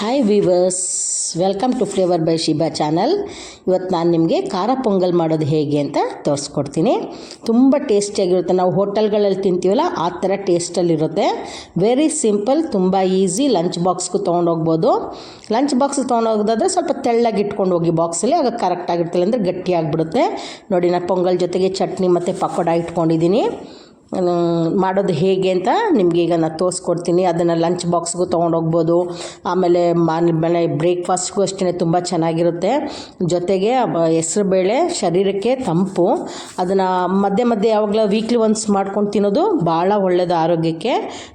Hi viewers welcome to flavour by Shiba channel ಇವತ್ತು ನಾನು ನಿಮಗೆ ಖಾರ ಪೊಂಗಲ್ ಮಾಡೋದು ಹೇಗೆ ಅಂತ ತೋರಿಸ್ಕೊಡ್ತೀನಿ. ತುಂಬ ಟೇಸ್ಟಿಯಾಗಿರುತ್ತೆ ನಾವು ಹೋಟೆಲ್ಗಳಲ್ಲಿ ತಿಂತೀವಲ್ಲ, ಆ ಥರ ಟೇಸ್ಟಲ್ಲಿರುತ್ತೆ ವೆರಿ ಸಿಂಪಲ್ ತುಂಬ ಈಸಿ ಲಂಚ್ ಬಾಕ್ಸ್ಗೂ ತೊಗೊಂಡೋಗ್ಬೋದು ಲಂಚ್ ಬಾಕ್ಸ್ ತೊಗೊಂಡೋಗೋದಾದ್ರೆ ಸ್ವಲ್ಪ ತೆಳ್ಳಗೆ ಇಟ್ಕೊಂಡು ಹೋಗಿ ಬಾಕ್ಸಲ್ಲಿ ಆಗ ಕರೆಕ್ಟಾಗಿರ್ತಿಲ್ಲ ಅಂದರೆ ಗಟ್ಟಿಯಾಗಿಬಿಡುತ್ತೆ ನೋಡಿ, ನಾನು ಪೊಂಗಲ್ ಜೊತೆಗೆ ಚಟ್ನಿ ಮತ್ತು ಪಕೋಡ ಇಟ್ಕೊಂಡಿದ್ದೀನಿ. ಮಾಡೋದು ಹೇಗೆ ಅಂತ ನಿಮಗೆ ಈಗ ನಾನು ತೋರಿಸ್ಕೊಡ್ತೀನಿ. ಅದನ್ನು ಲಂಚ್ ಬಾಕ್ಸ್ಗೂ ತೊಗೊಂಡೋಗ್ಬೋದು ಆಮೇಲೆ ಮನೆ ಬ್ರೇಕ್ಫಾಸ್ಟ್ಗೂ ಅಷ್ಟೇ ತುಂಬ ಚೆನ್ನಾಗಿರುತ್ತೆ. ಜೊತೆಗೆ ಹೆಸ್ರುಬೇಳೆ ಶರೀರಕ್ಕೆ ತಂಪು. ಅದನ್ನು ಮಧ್ಯೆ ಮಧ್ಯೆ ಯಾವಾಗಲೂ ವೀಕ್ಲಿ ಒನ್ಸ್ ಮಾಡ್ಕೊಂಡು ತಿನ್ನೋದು ಭಾಳ ಒಳ್ಳೆಯದು ಆರೋಗ್ಯಕ್ಕೆ.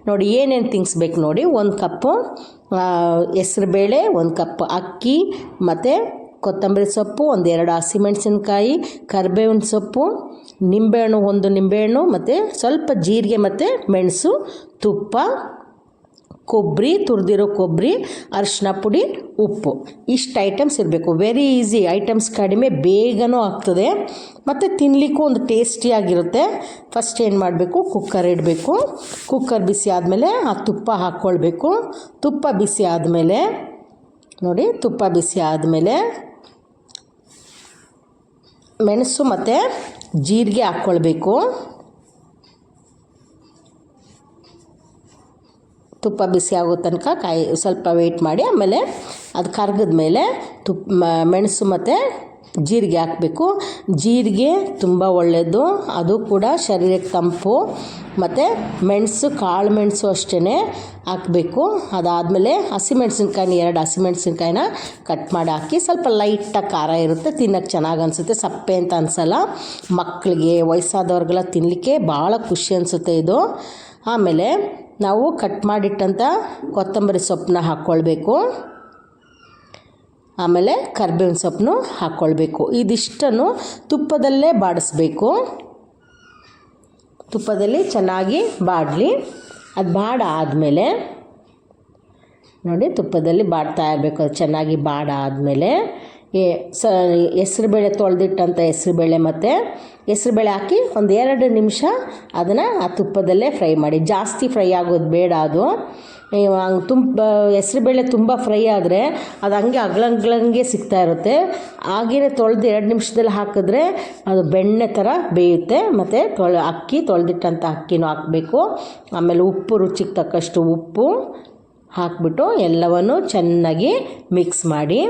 ನೋಡಿ, ಏನೇನು ಥಿಂಗ್ಸ್ ಬೇಕು ನೋಡಿ. ಒಂದು ಕಪ್ಪು ಹೆಸ್ರುಬೇಳೆ ಒಂದು ಕಪ್ ಅಕ್ಕಿ, ಮತ್ತು ಕೊತ್ತಂಬರಿ ಸೊಪ್ಪು ಒಂದೆರಡು ಹಸಿಮೆಣಸಿನ್ಕಾಯಿ ಕರಿಬೇವಿನ ಸೊಪ್ಪು, ನಿಂಬೆಹಣ್ಣು ಒಂದು ನಿಂಬೆಹಣ್ಣು, ಮತ್ತು ಸ್ವಲ್ಪ ಜೀರಿಗೆ ಮತ್ತು ಮೆಣಸು, ತುಪ್ಪ ಕೊಬ್ಬರಿ ತುರಿದಿರೋ ಕೊಬ್ಬರಿ ಅರಿಶಿನ ಪುಡಿ, ಉಪ್ಪು. ಇಷ್ಟು ಐಟಮ್ಸ್ ಇರಬೇಕು. ವೆರಿ ಈಸಿ ಐಟಮ್ಸ್ ಕಡಿಮೆ ಬೇಗನೂ ಆಗ್ತದೆ. ಮತ್ತು ತಿನ್ನಲಿಕ್ಕೂ ಒಂದು ಟೇಸ್ಟಿಯಾಗಿರುತ್ತೆ ಫಸ್ಟ್ ಏನು ಮಾಡಬೇಕು? ಕುಕ್ಕರ್ ಇಡಬೇಕು. ಕುಕ್ಕರ್ ಬಿಸಿ ಆದಮೇಲೆ ಆ ತುಪ್ಪ ಹಾಕ್ಕೊಳ್ಬೇಕು ತುಪ್ಪ ಬಿಸಿ ಆದಮೇಲೆ, ನೋಡಿ, ತುಪ್ಪ ಬಿಸಿ ಆದಮೇಲೆ ಮೆಣಸು ಮತ್ತು ಜೀರಿಗೆ ಹಾಕ್ಕೊಳ್ಬೇಕು ತುಪ್ಪ ಬಿಸಿ ಆಗೋ ತನಕ ಕಾಯಿ ಸ್ವಲ್ಪ ವೆಯ್ಟ್ ಮಾಡಿ, ಆಮೇಲೆ ಅದು ಕರ್ಗದ ಮೇಲೆ ತುಪ್ಪ ಮೆಣಸು ಮತ್ತು ಜೀರಿಗೆ ಹಾಕಬೇಕು. ಜೀರಿಗೆ ತುಂಬ ಒಳ್ಳೆಯದು ಅದು ಕೂಡ ಶರೀರಕ್ಕೆ ತಂಪು. ಮತ್ತು ಮೆಣಸು, ಕಾಳು ಮೆಣಸು ಅಷ್ಟೇ ಹಾಕಬೇಕು. ಅದಾದಮೇಲೆ ಹಸಿಮೆಣ್ಸಿನ್ಕಾಯಿನ ಎರಡು ಹಸಿಮೆಣ್ಸಿನ್ಕಾಯಿನ ಕಟ್ ಮಾಡಿ ಹಾಕಿ ಸ್ವಲ್ಪ ಲೈಟಾಗಿ ಖಾರ ಇರುತ್ತೆ. ತಿನ್ನೋಕ್ಕೆ ಚೆನ್ನಾಗಿ ಅನಿಸುತ್ತೆ. ಸಪ್ಪೆ ಅಂತ ಅನಿಸಲ್ಲ. ಮಕ್ಕಳಿಗೆ ವಯಸ್ಸಾದವ್ರಿಗೆಲ್ಲ ತಿನ್ನಲಿಕ್ಕೆ ಭಾಳ ಖುಷಿ ಅನಿಸುತ್ತೆ ಇದು. ಆಮೇಲೆ ನಾವು ಕಟ್ ಮಾಡಿಟ್ಟಂಥ ಕೊತ್ತಂಬರಿ ಸೊಪ್ಪನ್ನ ಹಾಕ್ಕೊಳ್ಬೇಕು ಆಮೇಲೆ ಕರ್ಬೇವಿನ ಸೊಪ್ಪನ್ನು ಹಾಕ್ಕೊಳ್ಬೇಕು ಇದಿಷ್ಟನ್ನು ತುಪ್ಪದಲ್ಲೇ ಬಾಡಿಸ್ಬೇಕು. ತುಪ್ಪದಲ್ಲಿ ಚೆನ್ನಾಗಿ ಬಾಡಲಿ. ಅದು ಬಾಡ ಆದಮೇಲೆ ನೋಡಿ ತುಪ್ಪದಲ್ಲಿ ಬಾಡ್ತಾ ಇರಬೇಕು. ಅದು ಚೆನ್ನಾಗಿ ಬಾಡ ಆದಮೇಲೆ ಸ ಹೆಸ್ರುಬೇಳೆ ತೊಳೆದಿಟ್ಟಂಥ ಹೆಸ್ರುಬೇಳೆ ಮತ್ತು ಹೆಸ್ರುಬೇಳೆ ಹಾಕಿ ಒಂದು ಎರಡು ನಿಮಿಷ ಅದನ್ನು ಆ ತುಪ್ಪದಲ್ಲೇ ಫ್ರೈ ಮಾಡಿ. ಜಾಸ್ತಿ ಫ್ರೈ ಆಗೋದು ಬೇಡ ಅದು. ತುಂಬ ಹೆಸ್ರುಬೇಳೆ ತುಂಬ ಫ್ರೈ ಆದರೆ ಅದು ಹಂಗೆ ಅಗ್ಲಂಗ್ಲಂಗೆ ಸಿಗ್ತಾ ಇರುತ್ತೆ. ಹಾಗೇ ತೊಳೆದು ಎರಡು ನಿಮಿಷದಲ್ಲಿ ಹಾಕಿದ್ರೆ ಅದು ಬೆಣ್ಣೆ ಥರ ಬೇಯುತ್ತೆ. ಮತ್ತು ತೊಳೆ, ಅಕ್ಕಿ ತೊಳೆದಿಟ್ಟಂಥ ಅಕ್ಕಿನೂ ಹಾಕಬೇಕು. ಆಮೇಲೆ ಉಪ್ಪು, ರುಚಿಗೆ ತಕ್ಕಷ್ಟು ಉಪ್ಪು ಹಾಕ್ಬಿಟ್ಟು ಎಲ್ಲವನ್ನು ಚೆನ್ನಾಗಿ ಮಿಕ್ಸ್ ಮಾಡಿ.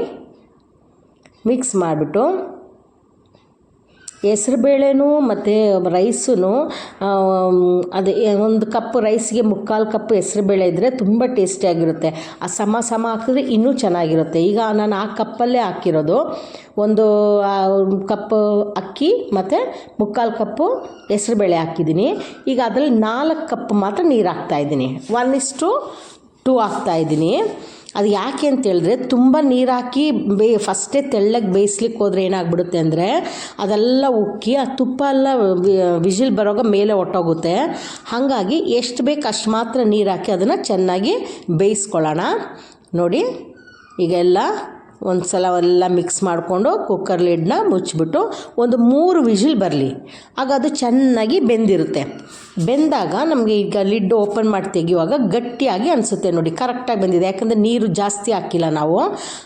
ಮಿಕ್ಸ್ ಮಾಡಿಬಿಟ್ಟು ಹೆಸ್ರುಬೇಳೆನೂ ಮತ್ತು ರೈಸೂ ಅದು ಒಂದು ಕಪ್ ರೈಸ್ಗೆ ಮುಕ್ಕಾಲು ಕಪ್ ಹೆಸ್ರುಬೇಳೆ ಇದ್ದರೆ ತುಂಬ ಟೇಸ್ಟಿಯಾಗಿರುತ್ತೆ. ಆ ಸಮ ಸಮ ಹಾಕಿದ್ರೆ ಇನ್ನೂ ಚೆನ್ನಾಗಿರುತ್ತೆ. ಈಗ ನಾನು ಆ ಕಪ್ಪಲ್ಲೇ ಹಾಕಿರೋದು. ಒಂದು ಕಪ್ ಅಕ್ಕಿ ಮತ್ತು ಮುಕ್ಕಾಲು ಕಪ್ಪು ಹೆಸ್ರುಬೇಳೆ ಹಾಕಿದ್ದೀನಿ. ಈಗ ಅದರಲ್ಲಿ ನಾಲ್ಕು ಕಪ್ ಮಾತ್ರ ನೀರು ಹಾಕ್ತಾಯಿದ್ದೀನಿ ಒನ್ ಇಷ್ಟು ಟೂ ಹಾಕ್ತಾಯಿದ್ದೀನಿ ಅದು ಯಾಕೆ ಅಂತೇಳಿದ್ರೆ ತುಂಬ ನೀರು ಹಾಕಿ ಬೇ ಫಸ್ಟೇ ತೆಳ್ಳಗೆ ಬೇಯಿಸ್ಲಿಕ್ಕೆ ಹೋದ್ರೆ ಏನಾಗ್ಬಿಡುತ್ತೆ ಅಂದರೆ ಅದೆಲ್ಲ ಉಕ್ಕಿ, ಆ ತುಪ್ಪ ಎಲ್ಲ ವಿಜಿಲ್ ಬರೋವಾಗ ಮೇಲೆ ಒಟ್ಟೋಗುತ್ತೆ. ಹಾಗಾಗಿ ಎಷ್ಟು ಬೇಕು ಅಷ್ಟು ಮಾತ್ರ ನೀರು ಹಾಕಿ ಅದನ್ನು ಚೆನ್ನಾಗಿ ಬೇಯಿಸ್ಕೊಳ್ಳೋಣ. ನೋಡಿ ಈಗೆಲ್ಲ ಒಂದು ಸಲ ಎಲ್ಲ ಮಿಕ್ಸ್ ಮಾಡಿಕೊಂಡು ಕುಕ್ಕರ್ ಲಿಡ್ನ ಮುಚ್ಚಿಬಿಟ್ಟು ಒಂದು ಮೂರು ವಿಜಿಲ್ ಬರಲಿ. ಆಗ ಅದು ಚೆನ್ನಾಗಿ ಬೆಂದಿರುತ್ತೆ. ಬೆಂದಾಗ ನಮಗೆ ಈಗ ಲಿಡ್ ಓಪನ್ ಮಾಡಿ ತೆಗೆಯುವಾಗ ಗಟ್ಟಿಯಾಗಿ ಅನಿಸುತ್ತೆ ನೋಡಿ ಕರೆಕ್ಟಾಗಿ ಬೆಂದಿದೆ. ಯಾಕಂದರೆ ನೀರು ಜಾಸ್ತಿ ಹಾಕಿಲ್ಲ ನಾವು.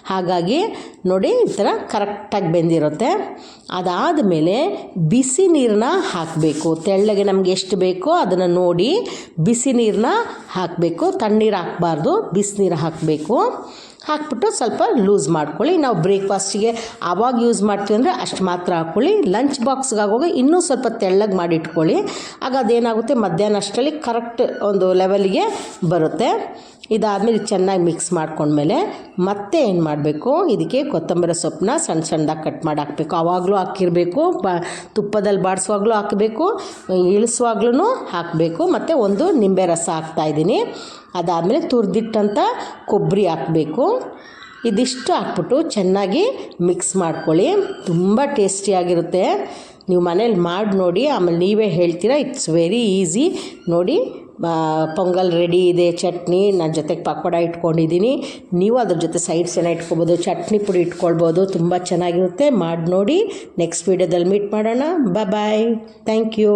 ಹಾಗಾಗಿ ನೋಡಿ, ಈ ಥರ ಕರೆಕ್ಟಾಗಿ ಬೆಂದಿರುತ್ತೆ. ಅದಾದ ಮೇಲೆ ಬಿಸಿ ನೀರನ್ನ ಹಾಕಬೇಕು. ತೆಳ್ಳಗೆ ನಮಗೆ ಎಷ್ಟು ಬೇಕೋ ಅದನ್ನು ನೋಡಿ ಬಿಸಿ ನೀರನ್ನ ಹಾಕಬೇಕು. ತಣ್ಣೀರು ಹಾಕಬಾರ್ದು ಬಿಸಿನೀರು ಹಾಕಬೇಕು. ಹಾಕ್ಬಿಟ್ಟು ಸ್ವಲ್ಪ ಲೂಸ್ ಮಾಡ್ಕೊಳ್ಳಿ. ನಾವು ಬ್ರೇಕ್ಫಾಸ್ಟಿಗೆ ಆವಾಗ ಯೂಸ್ ಮಾಡ್ತೀವಿ ಅಂದರೆ ಅಷ್ಟು ಮಾತ್ರ ಹಾಕ್ಕೊಳ್ಳಿ. ಲಂಚ್ ಬಾಕ್ಸ್ಗೆ ಆಗುವಾಗ ಇನ್ನೂ ಸ್ವಲ್ಪ ತೆಳ್ಳಗೆ ಮಾಡಿಟ್ಕೊಳ್ಳಿ. ಆಗ ಅದೇನಾಗುತ್ತೆ? ಮಧ್ಯಾಹ್ನ ಅಷ್ಟರಲ್ಲಿ ಕರೆಕ್ಟ್ ಒಂದು ಲೆವೆಲಿಗೆ ಬರುತ್ತೆ. ಇದಾದಮೇಲೆ ಚೆನ್ನಾಗಿ ಮಿಕ್ಸ್ ಮಾಡ್ಕೊಂಡ್ಮೇಲೆ ಮತ್ತೆ ಏನು ಮಾಡಬೇಕು? ಇದಕ್ಕೆ ಕೊತ್ತಂಬರಿ ಸೊಪ್ಪನ್ನ ಸಣ್ಣ ಸಣ್ಣದಾಗಿ ಕಟ್ ಮಾಡಿ ಹಾಕಬೇಕು. ಆವಾಗಲೂ ಹಾಕಿರಬೇಕು. ಬ, ತುಪ್ಪದಲ್ಲಿ ಬಾಡಿಸುವಾಗಲೂ ಹಾಕಬೇಕು. ಇಳಿಸುವಾಗ್ಲೂ ಹಾಕಬೇಕು. ಮತ್ತು ಒಂದು ನಿಂಬೆ ರಸ ಹಾಕ್ತಾಯಿದ್ದೀನಿ ಅದಾದಮೇಲೆ ತುರಿದಿಟ್ಟಂಥ ಕೊಬ್ಬರಿ ಹಾಕಬೇಕು. ಇದಿಷ್ಟು ಹಾಕ್ಬಿಟ್ಟು ಚೆನ್ನಾಗಿ ಮಿಕ್ಸ್ ಮಾಡ್ಕೊಳ್ಳಿ. ತುಂಬ ಟೇಸ್ಟಿಯಾಗಿರುತ್ತೆ ನೀವು ಮನೇಲಿ ಮಾಡಿ ನೋಡಿ. ಆಮೇಲೆ ನೀವೇ ಹೇಳ್ತೀರಾ. ಇಟ್ಸ್ ವೆರಿ ಈಸಿ ನೋಡಿ ಪೊಂಗಲ್ ರೆಡಿ ಇದೆ, ಚಟ್ನಿ. ನಾನು ಜೊತೆಗೆ ಪಕೋಡ ಇಟ್ಕೊಂಡಿದ್ದೀನಿ ನೀವು ಅದ್ರ ಜೊತೆ ಸೈಡ್ಸ್ ಏನೋ ಇಟ್ಕೊಬೋದು, ಚಟ್ನಿ ಪುಡಿ ಇಟ್ಕೊಳ್ಬೋದು, ತುಂಬ ಚೆನ್ನಾಗಿರುತ್ತೆ. ಮಾಡಿ ನೋಡಿ ನೆಕ್ಸ್ಟ್ ವೀಡಿಯೋದಲ್ಲಿ ಮೀಟ್ ಮಾಡೋಣ. Bye thank you